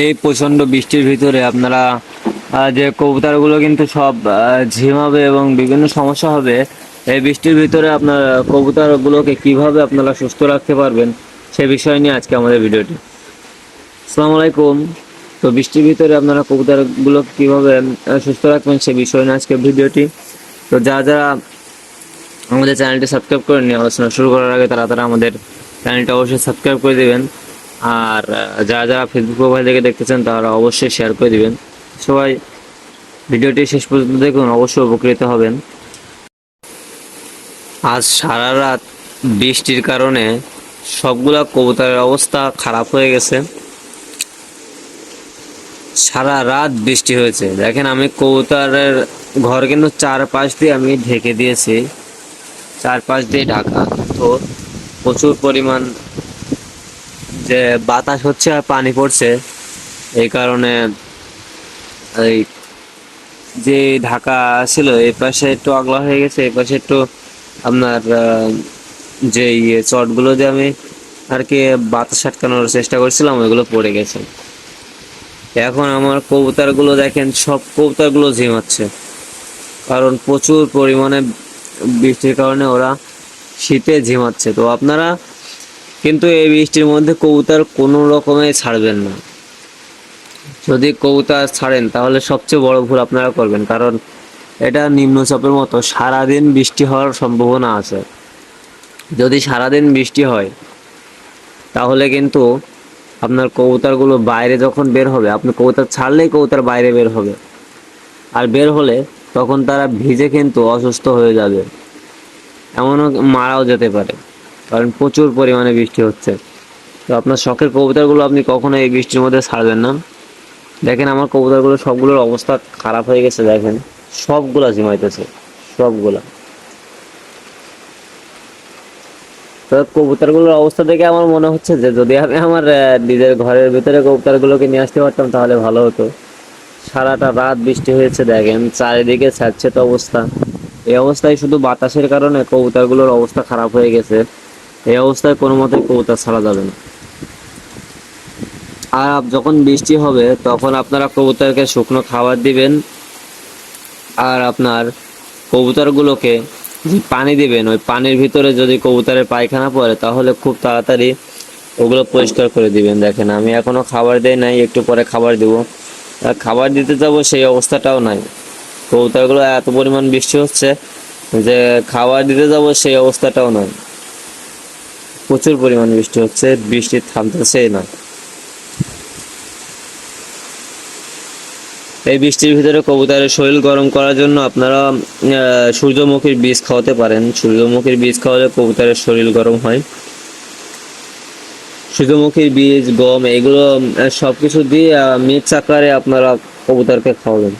এই প্রচণ্ড বৃষ্টির ভিতরে আপনারা যে কবুতরগুলো কিন্তু সব ঝিমাবে এবং বিভিন্ন সমস্যা হবে, এই বৃষ্টির ভিতরে আপনার কবুতরগুলোকে কীভাবে আপনারা সুস্থ রাখতে পারবেন, সে বিষয় নিয়ে আজকে আমাদের ভিডিওটি। আসসালামু আলাইকুম। তো বৃষ্টির ভিতরে আপনারা কবুতরগুলো কীভাবে সুস্থ রাখবেন সে বিষয় নিয়ে আজকে ভিডিওটি। তো যারা যারা আমাদের চ্যানেলটি সাবস্ক্রাইব করে নিয়ে আলোচনা শুরু করার আগে তারা তারা আমাদের চ্যানেলটা অবশ্যই সাবস্ক্রাইব করে দিবেন। আর যারা যারা ফেসবুক প্রোফাইল থেকে দেখতেছেন, তারা অবশ্যই শেয়ার করে দিবেন। সবাই ভিডিওটি শেষ পর্যন্ত দেখুন, অবশ্যই উপকৃত হবেন। আজ সারা রাত বৃষ্টির কারণে সবগুলা কবুতরের অবস্থা খারাপ হয়ে গেছে। সারা রাত বৃষ্টি হয়েছে। দেখেন, আমি কবুতরের ঘর কিন্তু চারপাশ দিয়ে আমি ঢেকে দিয়েছি। চারপাশ দিয়ে ঢাকা। তো প্রচুর পরিমাণ যে বাতাস হচ্ছে আর পানি পড়ছে, এই কারণে এই যে ঢাকা ছিল, এই পাশে একটু আগলা হয়ে গেছে, এই পাশে একটু আপনার যে ইয়ে চটগুলো যে আমি আর কি বাতাস আটকানোর চেষ্টা করছিলাম, ওইগুলো পড়ে গেছে। এখন আমার কবুতরগুলো দেখেন, সব কবুতরগুলো ঝিমাচ্ছে কারণ প্রচুর পরিমাণে বৃষ্টির কারণে ওরা শীতে ঝিমাচ্ছে তো আপনারা কিন্তু এই বৃষ্টির মধ্যে কবুতর কোনো রকমে ছাড়বেন না। যদি কবুতর ছাড়েন, তাহলে সবচেয়ে বড় ভুল আপনারা করবেন, কারণ এটা নিম্নচাপের মতো। সারাদিন বৃষ্টি হওয়ার সম্ভাবনা আছে। যদি সারাদিন বৃষ্টি হয়, তাহলে কিন্তু আপনার কবুতরগুলো বাইরে যখন বের হবে, আপনি কবুতর ছাড়লেই কবুতর বাইরে বের হবে। আর বের হলে তখন তারা ভিজে কিন্তু অসুস্থ হয়ে যাবে। এমনও মারাও যেতে পারে। কারণ প্রচুর পরিমাণে বৃষ্টি হচ্ছে। তো আপনার শখের কবুতরগুলো আপনি কখনো এই বৃষ্টির মধ্যে ছাড়বেন না। দেখেন আমার কবুতরগুলো সবগুলোর অবস্থা খারাপ হয়ে গেছে, দেখেন। সবগুলা জিমাইতেছে সবগুলা। তো কবুতরগুলোর অবস্থা দেখে আমার মনে হচ্ছে যে যদি আমি আমার নিজের ঘরের ভিতরে কবুতরগুলোকে নিয়ে আসতে পারতাম, তাহলে ভালো হতো। সারাটা রাত বৃষ্টি হয়েছে, দেখেন। চারিদিকে ছাড়ছে তো অবস্থা। এই অবস্থায় শুধু বাতাসের কারণে কবুতরগুলোর অবস্থা খারাপ হয়ে গেছে। এই অবস্থায় কোনো মতে কবুতর ছাড়া যাবে না। আর যখন বৃষ্টি হবে, তখন আপনারা কবুতরকে শুকনো খাবার দিবেন আর আপনার কবুতরগুলোকে যে পানি দিবেন, ওই পানির ভিতরে যদি কবুতরের পায়খানা পড়ে, তাহলে খুব তাড়াতাড়ি ওগুলো পরিষ্কার করে দিবেন। দেখেন, আমি এখনও খাবার দেই নাই, একটু পরে খাবার দিব। আর খাবার দিতে যাব, সেই অবস্থাটাও নাই। কবুতরগুলো এত পরিমাণ বৃষ্টি হচ্ছে যে খাবার দিতে যাব, সেই অবস্থাটাও নাই। প্রচুর পরিমাণ বৃষ্টি হচ্ছে বৃষ্টি থামতেছেই না। এই বৃষ্টির ভিতরে কবুতরের শরীর গরম করার জন্য আপনারা সূর্যমুখীর বীজ খাওয়াতে পারেন। সূর্যমুখীর বীজ খাওয়ালে কবুতরের শরীর গরম হয়। সূর্যমুখীর বীজ গম এগুলো আহ, সবকিছু দিয়ে মিক্স আকারে আপনারা কবুতরকে খাওয়াবেন।